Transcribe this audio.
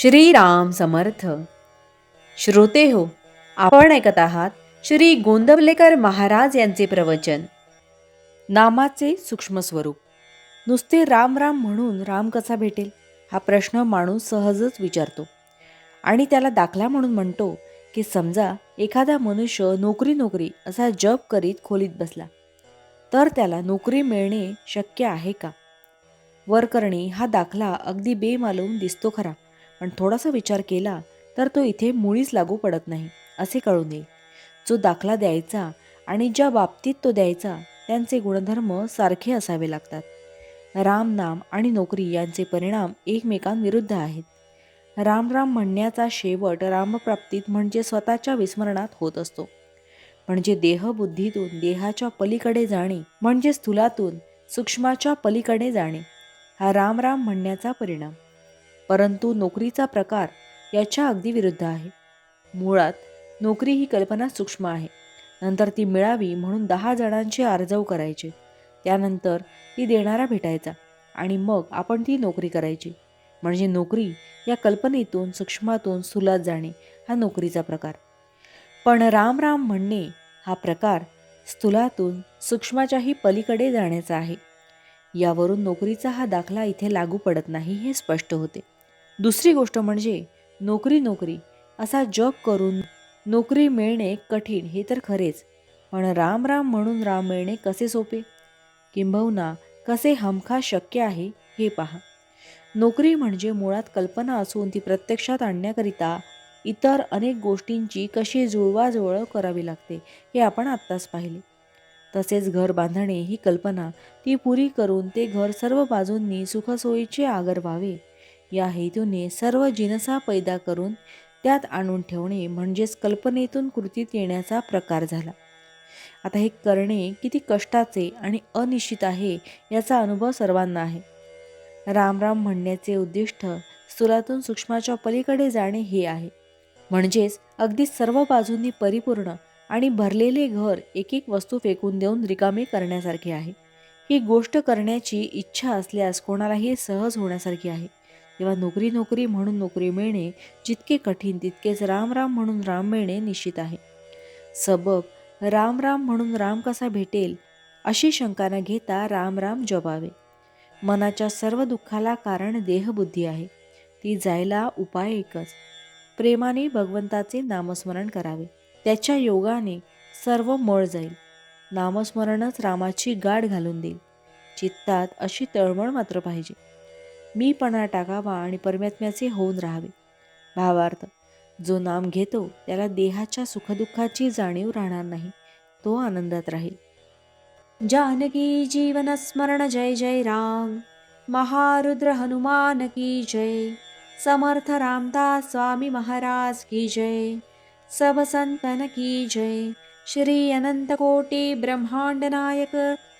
श्रीराम समर्थ. श्रोते हो आपण ऐकत आहात श्री गोंदवलेकर महाराज यांचे प्रवचन. नामाचे सूक्ष्म स्वरूप. नुसते राम राम म्हणून राम कसा भेटेल? हा प्रश्न माणूस सहजच विचारतो. आणि त्याला दाखला म्हणून म्हणतो की समजा एखादा मनुष्य नोकरी नोकरी असा जप करीत खोलीत बसला तर त्याला नोकरी मिळणे शक्य आहे का? वर करणे हा दाखला अगदी बेमालूम दिसतो खरा. पण थोडासा विचार केला तर तो इथे मुळीच लागू पडत नाही असे कळून येईल जो दाखला द्यायचा आणि ज्या बाबतीत तो द्यायचा त्यांचे गुणधर्म सारखे असावे लागतात. राम नाम आणि नोकरी यांचे परिणाम एकमेकांविरुद्ध आहेत. राम राम म्हणण्याचा शेवट रामप्राप्तीत म्हणजे स्वतःच्या विस्मरणात होत असतो. म्हणजे देहबुद्धीतून देहाच्या पलीकडे जाणे म्हणजे स्थूलातून सूक्ष्माच्या पलीकडे जाणे हा राम राम म्हणण्याचा परिणाम. परंतु नोकरीचा प्रकार याच्या अगदी विरुद्ध आहे. मुळात नोकरी ही कल्पना सूक्ष्म आहे. नंतर ती मिळावी म्हणून दहा जणांचे आरजव करायचे. त्यानंतर ती देणारा भेटायचा आणि मग आपण ती नोकरी करायची. म्हणजे नोकरी या कल्पनेतून सूक्ष्मातून स्थूलात जाणे हा नोकरीचा प्रकार. पण राम राम म्हणणे हा प्रकार स्थूलातून सूक्ष्माच्याही पलीकडे जाण्याचा आहे. यावरून नोकरीचा हा दाखला इथे लागू पडत नाही हे स्पष्ट होते. दुसरी गोष्ट म्हणजे नोकरी नोकरी. असा जग करून नोकरी मिळणे कठीण हे तर खरेच. पण राम राम म्हणून राम मिळणे कसे सोपे? किंबहुना कसे हमखास शक्य आहे हे पहा. नोकरी म्हणजे मुळात कल्पना असून ती प्रत्यक्षात आणण्याकरिता इतर अनेक गोष्टींची कशी जुळवाजुळव करावी लागते हे आपण आत्ताच पाहिले. तसेच घर बांधणे ही कल्पना ती पुरी करून ते घर सर्व बाजूंनी सुखसोयीचे आगर व्हावे. या हेतूने सर्व जिनसा पैदा करून त्यात आणून ठेवणे म्हणजेच कल्पनेतून कृतीत येण्याचा प्रकार झाला. आता हे करणे किती कष्टाचे आणि अनिश्चित आहे याचा अनुभव सर्वांना आहे. राम राम म्हणण्याचे उद्दिष्ट स्थूलातून सूक्ष्माच्या पलीकडे जाणे हे आहे. म्हणजेच अगदी सर्व बाजूंनी परिपूर्ण आणि भरलेले घर एक एक वस्तू फेकून देऊन रिकामे करण्यासारखे आहे. ही गोष्ट करण्याची इच्छा असल्यास कोणालाही सहज होण्यासारखी आहे. तेव्हा नोकरी नोकरी म्हणून नोकरी मिळणे जितके कठीण तितकेच राम राम म्हणून राम मिळणे निश्चित आहे. सबब राम राम म्हणून राम कसा भेटेल? अशी शंका न घेता राम राम जपावे मनाच्या सर्व दुःखाला कारण देहबुद्धी आहे. ती जायला उपाय एकच. प्रेमाने भगवंताचे नामस्मरण करावे. त्याच्या योगाने सर्व मळ जाईल. नामस्मरणच रामाची गाठ घालून देईल. चित्तात अशी तळमळ मात्र पाहिजे. मीपणा टाकावा आणि परमात्म्याचे होऊन राहावे. भावार्थ जो नाम घेतो त्याला देहाच्या सुखदुःखाची जाणीव राहणार नाही तो आनंदात राहील. जानकी जीवन स्मरण जय जय राम. महारुद्र हनुमान की जय. समर्थ रामदास स्वामी महाराज की जय. सब संतन की जय. श्री अनंत कोटी ब्रह्मांड नायक